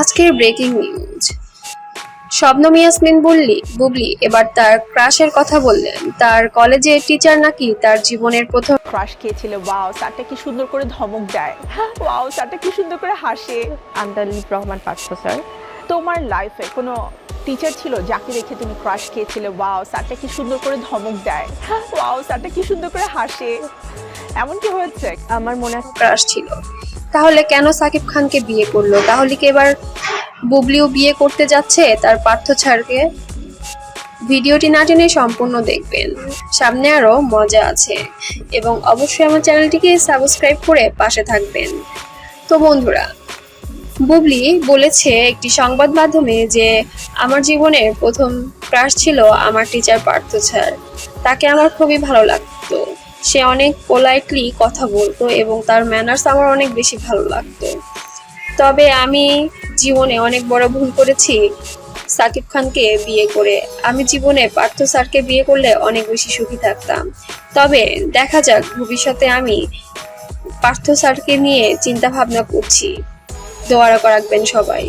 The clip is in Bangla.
আজকের ব্রেকিং নিউজ শবনম ইয়াসমিন বললি বুবলি এবার তার ক্রাশের কথা বললেন। তার কলেজে টিচার নাকি তার জীবনের প্রথম ক্রাশ খেয়েছিল বাও স্যারটা কি সুন্দর করে ধমক দেয়। ওয়াও স্যারটা কি সুন্দর করে হাসে। আন্দালিব রহমান পার্থ স্যার। তোমার লাইফে কোনো টিচার ছিল, যাকে দেখে তুমি ক্রাশ খেয়েছিলে। ওয়াও স্যারটা কি সুন্দর করে ধমক দেয়। ওয়াও স্যারটা কি সুন্দর করে হাসে। এমন কি হয়েছে? আমার মনে ক্রাশ ছিল। তাহলে কেন সাকিব খানকে বিয়ে করল? তাহলে কি এবার বুবলিও বিয়ে করতে যাচ্ছে? তার পার্থ ছাড়কে ভিডিওটি না টেনে সম্পূর্ণ দেখবেন। সামনে আরও মজা আছে। এবং অবশ্যই আমার চ্যানেলটিকে সাবস্ক্রাইব করে পাশে থাকবেন। তো বন্ধুরা বুবলি বলেছে একটি সংবাদ মাধ্যমে যে আমার জীবনের প্রথম ক্রাশ ছিল আমার টিচার পার্থ স্যার। তাকে আমার খুবই ভালো লাগতো। সে অনেক পোলাইটলি কথা বলতো এবং তার ম্যানার্স আমার অনেক বেশি ভালো লাগতো। তবে আমি জীবনে অনেক বড় ভুল করেছি। সাকিব খানকে বিয়ে করে আমি জীবনে পার্থ স্যারকে বিয়ে করলে অনেক বেশি সুখী থাকতাম। তবে দেখা যাক ভবিষ্যতে আমি পার্থ স্যারকে নিয়ে চিন্তা ভাবনা করছি। দোয়ারা রাখবেন সবাই।